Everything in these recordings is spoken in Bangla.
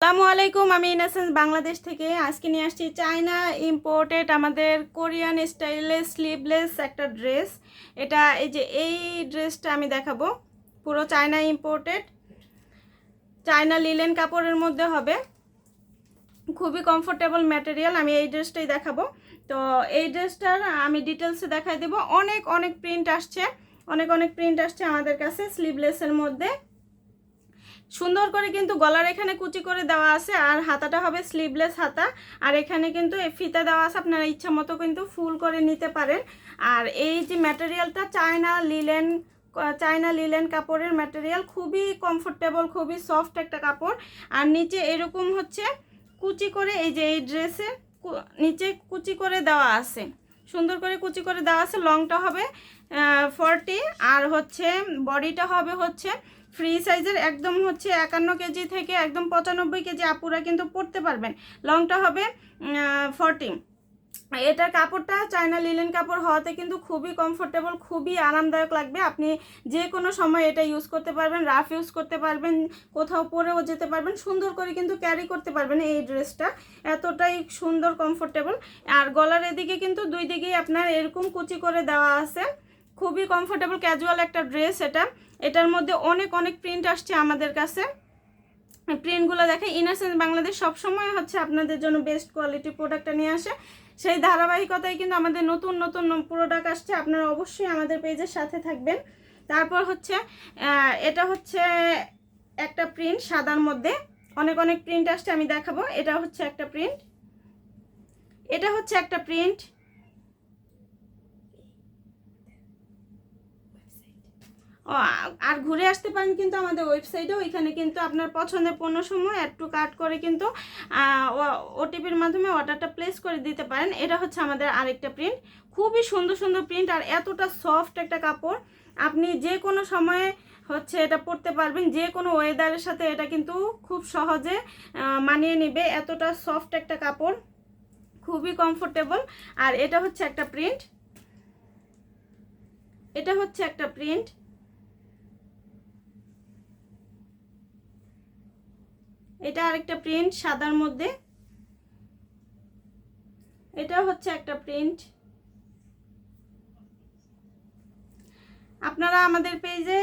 আসসালামু আলাইকুম, আমি ইনাসেন্স বাংলাদেশ থেকে। আজকে নিয়ে আসছি চায়না ইম্পোর্টেড আমাদের কোরিয়ান স্টাইলে স্লিভলেস একটা ড্রেস। এটা এই যে এই ড্রেসটা আমি দেখাবো, পুরো চায়না ইম্পোর্টেড। চায়না লিলেন কাপড়ের মধ্যে হবে। খুবই কমফোর্টেবল ম্যাটেরিয়াল আমি এই ড্রেসটাই দেখাবো। তো এই ড্রেসটার আমি ডিটেলসে দেখাই দেবো। অনেক অনেক প্রিন্ট আসছে, অনেক অনেক প্রিন্ট আসছে আমাদের কাছে স্লিভলেসের মধ্যে। সুন্দর করে কিন্তু গলার এখানে কুচি করে দেওয়া আছে, আর হাতাটা হবে স্লিভলেস হাতা, আর এখানে কিন্তু ফিতা দেওয়া আছে, আপনারা ইচ্ছা মতো কিন্তু ফুল করে নিতে পারেন। আর এই যে ম্যাটেরিয়ালটা চায়না লিলেন চায়না লিলেন কাপড়ের ম্যাটেরিয়াল খুবই কমফোর্টেবল খুবই সফট একটা কাপড়। আর নিচে এরকম হচ্ছে কুচি করে, এই যে এই ড্রেসে নিচে কুচি করে দেওয়া আছে। সুন্দর করে কুচি করে দেওয়া আছে, লংটা হবে ফর্টি আর হচ্ছে বডিটা হবে হচ্ছে ফ্রি সাইজের একদম হচ্ছে একান্ন কেজি থেকে একদম পঁচানব্বই কেজি আপুরা কিন্তু পড়তে পারবেন। লংটা হবে ফর্টি এটার কাপড়টা চায়না লিলেন কাপড় হওয়াতে কিন্তু খুবই কমফোর্টেবল খুবই আরামদায়ক লাগবে। আপনি যে কোনো সময় এটা ইউজ করতে পারবেন রাফ ইউজ করতে পারবেন, কোথাও পরেও যেতে পারবেন, সুন্দর করে কিন্তু ক্যারি করতে পারবেন এই ড্রেসটা এতটাই সুন্দর কমফোর্টেবল আর গলার এদিকে কিন্তু দুই দিকেই আপনার এরকম কুচি করে দেওয়া আছে। খুবই কমফোর্টেবল ক্যাজুয়াল একটা ড্রেস এটা। এটার মধ্যে অনেক অনেক প্রিন্ট আসছে আমাদের কাছে। প্রিন্টগুলো দেখে ইনারসেন্স বাংলাদেশ সবসময় হচ্ছে আপনাদের জন্য বেস্ট কোয়ালিটি প্রোডাক্টটা নিয়ে আসে। সেই ধারাবাহিকতায় কিন্তু আমাদের নতুন নতুন প্রোডাক্ট আসছে, আপনারা অবশ্যই আমাদের পেজের সাথে থাকবেন। তারপর হচ্ছে এটা হচ্ছে একটা প্রিন্ট সাদার মধ্যে। অনেক অনেক প্রিন্ট আসছে, আমি দেখাবো। এটা হচ্ছে একটা প্রিন্ট এটা হচ্ছে একটা প্রিন্ট আর ঘুরে আসতে পারেন কিন্তু আমাদের ওয়েবসাইটে ওইখানে কিন্তু আপনার পছন্দের পণ্য সমূহ অ্যাড টু কার্ট করে কিন্তু ওটিপির মাধ্যমে অর্ডারটা প্লেস করে দিতে পারেন। এটা হচ্ছে আমাদের আরেকটা প্রিন্ট খুবই সুন্দর সুন্দর প্রিন্ট আর এতটা সফট একটা কাপড়। আপনি যে কোনো সময়ে হচ্ছে এটা পরতে পারবেন। যে কোনো ওয়েদারের সাথে এটা কিন্তু খুব সহজে মানিয়ে নেবে। এতটা সফট একটা কাপড়, খুবই কমফোর্টেবল আর এটা হচ্ছে একটা প্রিন্ট এটা হচ্ছে একটা প্রিন্ট এটা আরেকটা প্রিন্ট সাদার মধ্যে। এটা হচ্ছে একটা প্রিন্ট আপনারা আমাদের পেজে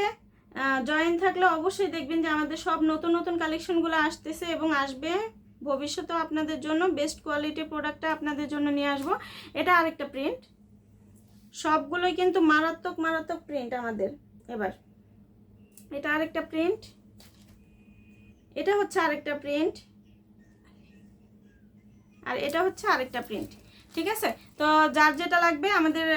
জয়েন থাকলে অবশ্যই দেখবেন যে আমাদের সব নতুন নতুন কালেকশনগুলো আসতেছে এবং আসবে। ভবিষ্যতেও আপনাদের জন্য বেস্ট কোয়ালিটির প্রোডাক্টটা আপনাদের জন্য নিয়ে আসব। এটা আরেকটা প্রিন্ট সবগুলোই কিন্তু মারাত্মক মারাত্মক প্রিন্ট আমাদের। এবার, এটা আরেকটা প্রিন্ট এটা হচ্ছে আরেকটা প্রিন্ট আর এটা হচ্ছে আরেকটা প্রিন্ট ঠিক আছে? তো যার যেটা লাগবে আমাদের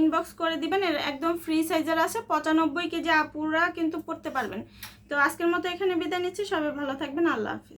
ইনবক্স করে দিবেন। একদম ফ্রি সাইজের আছে। পঁচানব্বই কেজি আপুরা কিন্তু পড়তে পারবেন। তো আজকের মতো এখানে বিদায় নিচ্ছি। সবাই ভালো থাকবেন। আল্লাহ হাফিজ।